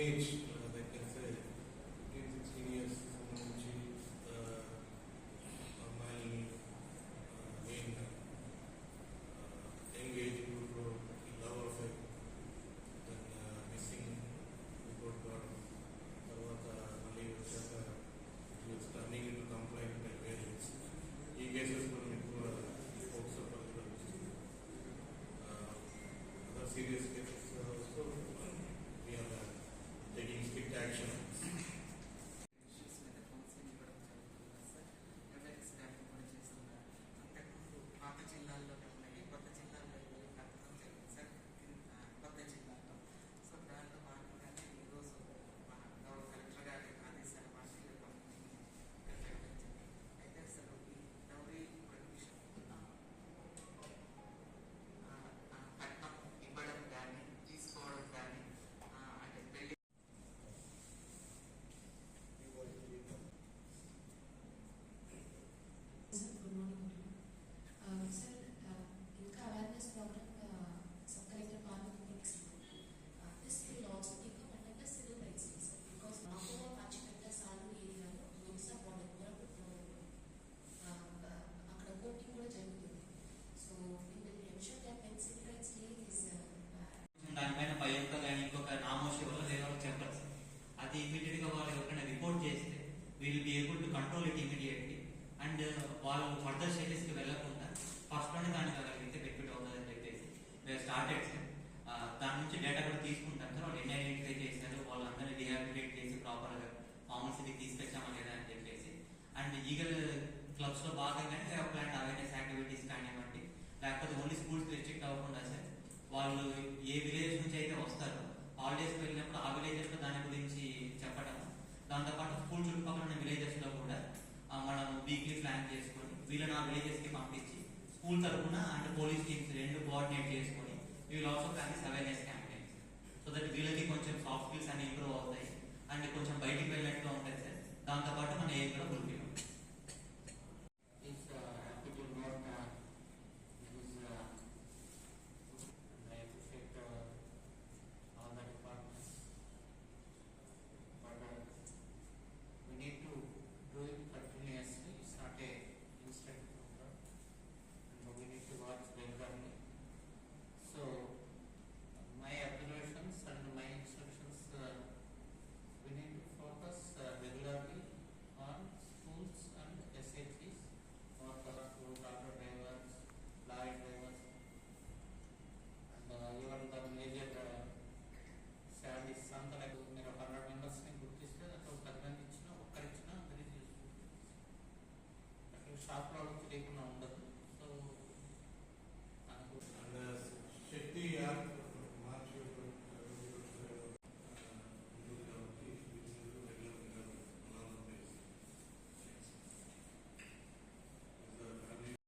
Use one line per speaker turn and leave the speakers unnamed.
age, uh, like I 15, years, someone will change uh, my uh, main uh, engagement for the love of it, then missing the good God. So, what uh,
Malay was just turning into complaint and variance. He gets అది ఇమీడియట్గా వాళ్ళు ఎవరికైనా report చేస్తే will be able to control it immediately and వాళ్ళు further స్టేజెస్కి వెళ్ళకుండా ఫస్ట్లోనే దానికి అక్కడికి బెనిఫిట్ అవుతుందని చెప్పేసి. మేము స్టార్టెడ్ సార్ దాని నుంచి డేటా కూడా తీసుకుంటాం సార్ వాళ్ళు ఎన్ని ఐడెంటిఫై చేశారు వాళ్ళందరినీ రిహాబిలిటేట్ చేసి ప్రాపర్గా మామూలు తీసుకొచ్చామా లేదా అని చెప్పేసి. అండ్ ఈగల్ క్లబ్స్లో భాగంగానే ప్లాంట్ అవేర్నెస్ యాక్టివిటీస్ కానివ్వండి లేకపోతే ఓన్లీ స్కూల్స్ రిస్ట్రిక్ట్ అవ్వకుండా సార్ వాళ్ళు ఏ విలేజ్ నుంచి అయితే వస్తారో హాలిడేస్ దాంతోపాటు స్కూల్ చుట్టుపక్కల ఉన్న విలేజెస్లో కూడా మనం వీక్లీ ప్లాన్ చేసుకొని వీళ్ళని ఆ విలేజెస్కి పంపించి స్కూల్ తరఫున అండ్ పోలీస్ టీమ్స్ రెండు కోఆర్డినేట్ చేసుకొని వీళ్ళు also plan awareness campaigns so that వీళ్ళకి కొంచెం